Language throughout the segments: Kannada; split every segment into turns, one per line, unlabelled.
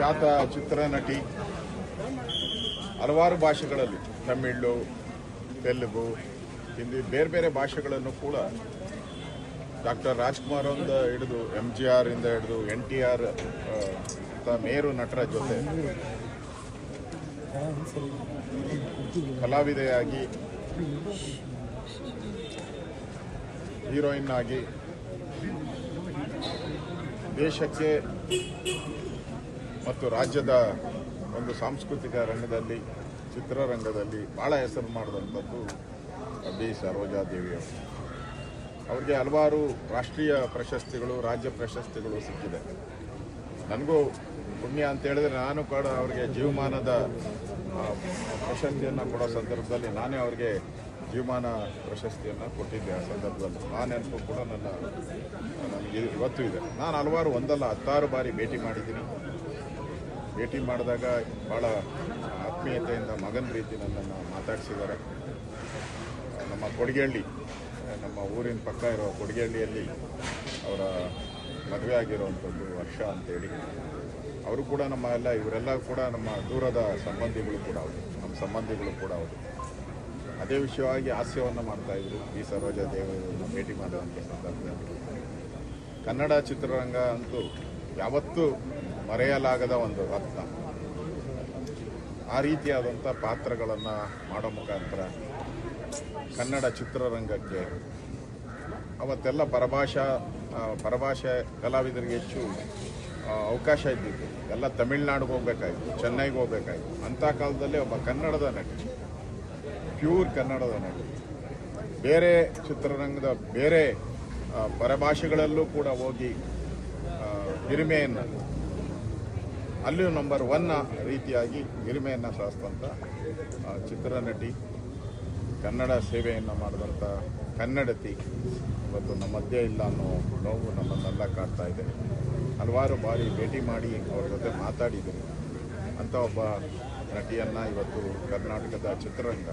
ಖ್ಯಾತ ಚಿತ್ರನಟಿ ಹಲವಾರು ಭಾಷೆಗಳಲ್ಲಿ, ತಮಿಳು, ತೆಲುಗು, ಹಿಂದಿ, ಬೇರೆ ಬೇರೆ ಭಾಷೆಗಳನ್ನು ಕೂಡ ಡಾಕ್ಟರ್ ರಾಜ್ಕುಮಾರ್ ಇಂದ ಹಿಡಿದು ಎಂ ಜಿ ಆರ್ ಇಂದ ಹಿಡಿದು ಎನ್ ಟಿ ಆರ್ ಮೇರು ನಟರ ಜೊತೆ ಕಲಾವಿದೆಯಾಗಿ, ಹೀರೋಯಿನ್ ಆಗಿ ದೇಶಕ್ಕೆ ಮತ್ತು ರಾಜ್ಯದ ಒಂದು ಸಾಂಸ್ಕೃತಿಕ ರಂಗದಲ್ಲಿ, ಚಿತ್ರರಂಗದಲ್ಲಿ ಭಾಳ ಹೆಸರು ಮಾಡಿದಂಥದ್ದು ಬಿ. ಸರೋಜಾದೇವಿಯವರು ಅವ್ರಿಗೆ ಹಲವಾರು ರಾಷ್ಟ್ರೀಯ ಪ್ರಶಸ್ತಿಗಳು, ರಾಜ್ಯ ಪ್ರಶಸ್ತಿಗಳು ಸಿಕ್ಕಿದೆ. ನನಗೂ ಪುಣ್ಯ ಅಂತ ಹೇಳಿದ್ರೆ ನಾನು ಕೂಡ ಅವರಿಗೆ ಜೀವಮಾನದ ಪ್ರಶಸ್ತಿಯನ್ನು ಕೊಡೋ ಸಂದರ್ಭದಲ್ಲಿ ನಾನೇ ಅವರಿಗೆ ಜೀವಮಾನ ಪ್ರಶಸ್ತಿಯನ್ನು ಕೊಟ್ಟಿದ್ದೆ ಆ ಸಂದರ್ಭದಲ್ಲಿ. ಆ ನೆನಪು ಕೂಡ ನನ್ನ ನನಗೆ ಇವತ್ತು ಇದೆ. ನಾನು ಹಲವಾರು ಒಂದಲ್ಲ ಹತ್ತಾರು ಬಾರಿ ಭೇಟಿ ಮಾಡಿದ್ದೀನಿ. ಭೇಟಿ ಮಾಡಿದಾಗ ಭಾಳ ಆತ್ಮೀಯತೆಯಿಂದ ಮಗನ ರೀತಿ ನನ್ನನ್ನು ಮಾತಾಡಿಸಿದ್ದಾರೆ. ನಮ್ಮ ಕೊಡಿಗೆಹಳ್ಳಿ ನಮ್ಮ ಊರಿನ ಪಕ್ಕ ಇರೋ ಕೊಡಿಗೆಹಳ್ಳಿಯಲ್ಲಿ ಅವರ ಮದುವೆ ಆಗಿರುವಂಥದ್ದು ವರ್ಷ ಅಂತೇಳಿ. ಅವರು ಕೂಡ ನಮ್ಮ ಎಲ್ಲ, ಇವರೆಲ್ಲ ಕೂಡ ನಮ್ಮ ದೂರದ ಸಂಬಂಧಿಗಳು ಕೂಡ ಅವರು, ನಮ್ಮ ಸಂಬಂಧಿಗಳು ಕೂಡ ಅವರು. ಅದೇ ವಿಷಯವಾಗಿ ಹಾಸ್ಯವನ್ನು ಮಾಡ್ತಾಯಿದ್ರು ಈ ಸರೋಜ ದೇವರನ್ನು ಭೇಟಿ ಮಾಡುವಂಥ ಸಂದರ್ಭದಲ್ಲಿ. ಕನ್ನಡ ಚಿತ್ರರಂಗ ಅಂತೂ ಯಾವತ್ತೂ ಮರೆಯಲಾಗದ ಒಂದು ರತ್ನ. ಆ ರೀತಿಯಾದಂಥ ಪಾತ್ರಗಳನ್ನು ಮಾಡೋ ಮುಖಾಂತರ ಕನ್ನಡ ಚಿತ್ರರಂಗಕ್ಕೆ ಅವತ್ತೆಲ್ಲ ಪರಭಾಷಾ ಪರಭಾಷೆ ಕಲಾವಿದರಿಗೆ ಹೆಚ್ಚು ಅವಕಾಶ ಇದ್ದಿತ್ತು. ಎಲ್ಲ ತಮಿಳ್ನಾಡಿಗೆ ಹೋಗ್ಬೇಕಾಯ್ತು, ಚೆನ್ನೈಗೆ ಹೋಗ್ಬೇಕಾಯ್ತು. ಅಂಥ ಕಾಲದಲ್ಲಿ ಒಬ್ಬ ಕನ್ನಡದ ನಟಿ, ಪ್ಯೂರ್ ಕನ್ನಡದ ನಟಿ, ಬೇರೆ ಚಿತ್ರರಂಗದ ಬೇರೆ ಪರಭಾಷೆಗಳಲ್ಲೂ ಕೂಡ ಹೋಗಿ ಹಿರಿಮೆಯನ್ನು. ಅಲ್ಲಿಯೂ ನಂಬರ್ ಒನ್ನ ರೀತಿಯಾಗಿ ಹಿರಿಮೆಯನ್ನು ಸಾಧಿಸಿದಂಥ ಚಿತ್ರನಟಿ ಕನ್ನಡ ಸೇವೆಯನ್ನು ಮಾಡಿದಂಥ ಕನ್ನಡತಿ ಇವತ್ತು ನಮ್ಮ ಮಧ್ಯೆ ಇಲ್ಲ ಅನ್ನೋ ನೋವು ನಮ್ಮನ್ನೆಲ್ಲ ಕಾಡ್ತಾ ಇದೆ. ಹಲವಾರು ಬಾರಿ ಭೇಟಿ ಮಾಡಿ ಅವ್ರ ಜೊತೆ ಮಾತಾಡಿದ್ದೀನಿ. ಅಂಥ ಒಬ್ಬ ನಟಿಯನ್ನು ಇವತ್ತು ಕರ್ನಾಟಕದ ಚಿತ್ರರಂಗ,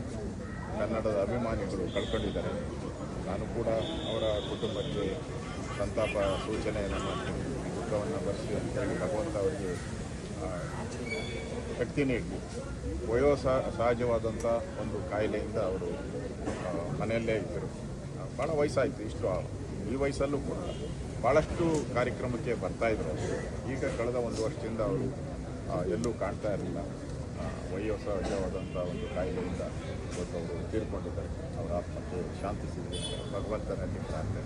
ಕನ್ನಡದ ಅಭಿಮಾನಿಗಳು ಕಳ್ಕೊಂಡಿದ್ದಾರೆ. ನಾನು ಕೂಡ ಅವರ ಕುಟುಂಬಕ್ಕೆ ಸಂತಾಪ ಸೂಚನೆಯನ್ನು ಮಾಡ್ತೀನಿ. ದುಃಖವನ್ನು ಬರೆಸಿ ಅಂತೇಳಿ ಭಗವಂತ ಅವರಿಗೆ ಶಕ್ತಿ ನೀಡಿ ವಯೋ ಸಹಜವಾದಂಥ ಒಂದು ಕಾಯಿಲೆಯಿಂದ ಅವರು ಮನೆಯಲ್ಲೇ ಇದ್ದರು. ಭಾಳ ವಯಸ್ಸಾಯಿತು, ಇಷ್ಟು ಈ ವಯಸ್ಸಲ್ಲೂ ಕೂಡ. ಭಾಳಷ್ಟು ಕಾರ್ಯಕ್ರಮಕ್ಕೆ ಬರ್ತಾಯಿದ್ರು ಈಗ ಕಳೆದ ಒಂದು ವರ್ಷದಿಂದ ಅವರು ಎಲ್ಲೂ ಕಾಣ್ತಾ ಇರಲಿಲ್ಲ. ವಯೋ ಸಹಜವಾದಂಥ ಒಂದು ಕಾಯಿಲೆಯಿಂದ ಇವತ್ತು ಅವರು ತೀರ್ಕೊಂಡಿದ್ದಾರೆ. ಅವರ ಆತ್ಮಕ್ಕೆ ಶಾಂತಿ ಸಿಗಲಿ ಭಗವಂತನಲ್ಲಿ ಪ್ರಾರ್ಥನೆ